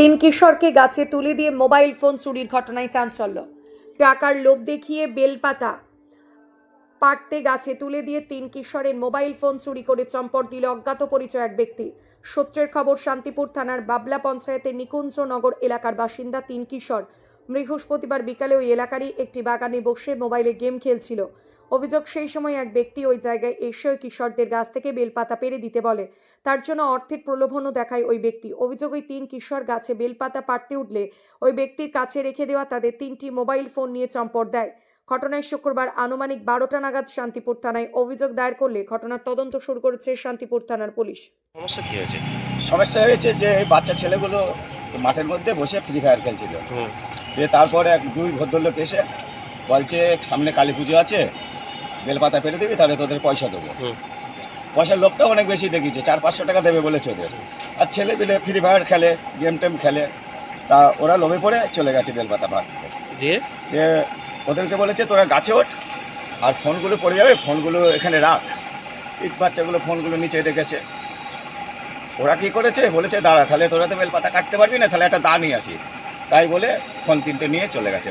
তিন কিশোরকে গাছে তুলে দিয়ে মোবাইল ফোন চুরির ঘটনায় চাঞ্চল্য। টাকার লোভ দেখিয়ে বেলপাতা পাড়তে গাছে তুলে দিয়ে তিন কিশোরের মোবাইল ফোন চুরি করে চম্পট দিল অজ্ঞাত পরিচয় এক ব্যক্তি। সূত্রের খবর, শান্তিপুর থানার বাবলা পঞ্চায়েতের নিকুঞ্জনগর এলাকার বাসিন্দা তিন কিশোর। বৃহস্পতিবার বিকালে ওই এলাকারই একটি বাগানে বসে মোবাইলে গেম খেলছিল। অভিযোগ সেই সময় এক ব্যক্তি ওই জায়গায় এসে ওই কিশোরদের গাছ থেকে বেলপাতা পেরে দিতে বলে। তার জন্য অর্থের প্রলোভনও দেখায় ওই ব্যক্তি। অভিযোগ ওই তিন কিশোর গাছে বেলপাতা পাড়তে উঠলে ওই ব্যক্তির কাছে রেখে দেওয়া তাদের তিনটি মোবাইল ফোন নিয়ে চম্পট দেয়। ঘটনায় শুক্রবার আনুমানিক বারোটা নাগাদ শান্তিপুর থানায় অভিযোগ দায়ের করলে ঘটনার তদন্ত শুরু করেছে শান্তিপুর থানার পুলিশ। সমস্যা কি হয়েছে? সমস্যা হয়েছে যে এই বাচ্চা ছেলেগুলো মাঠের মধ্যে বসে ফ্রি ফায়ার খেলছিল। হুম। দিয়ে তারপরে এক দুই ভদ্রলোক এসে বলছে সামনে কালী পুজো আছে বেলপাতা পেরে দিবি তাহলে তোদের পয়সা দেবো। পয়সার লোকটা অনেক বেশি দেখিয়েছে চার পাঁচশো টাকা দেবে বলেছে ওদের। আর ছেলে পেলে ফ্রি ফায়ার খেলে গেম টেম খেলে তা ওরা লোভে পড়ে চলে গেছে বেলপাতা ভাগ দিয়ে? ওদেরকে বলেছে তোরা গাছে ওঠ আর ফোনগুলো পড়ে যাবে ফোনগুলো এখানে রাখ। এই বাচ্চাগুলো ফোনগুলো নিচে রেখেছে। ওরা কি করেছে? বলেছে দাঁড়া তাহলে তোরা তো বেলপাতা কাটতে পারবি না তাহলে একটা দা নিয়ে আসি। তাই বলে ফোন তিনটে নিয়ে চলে গেছে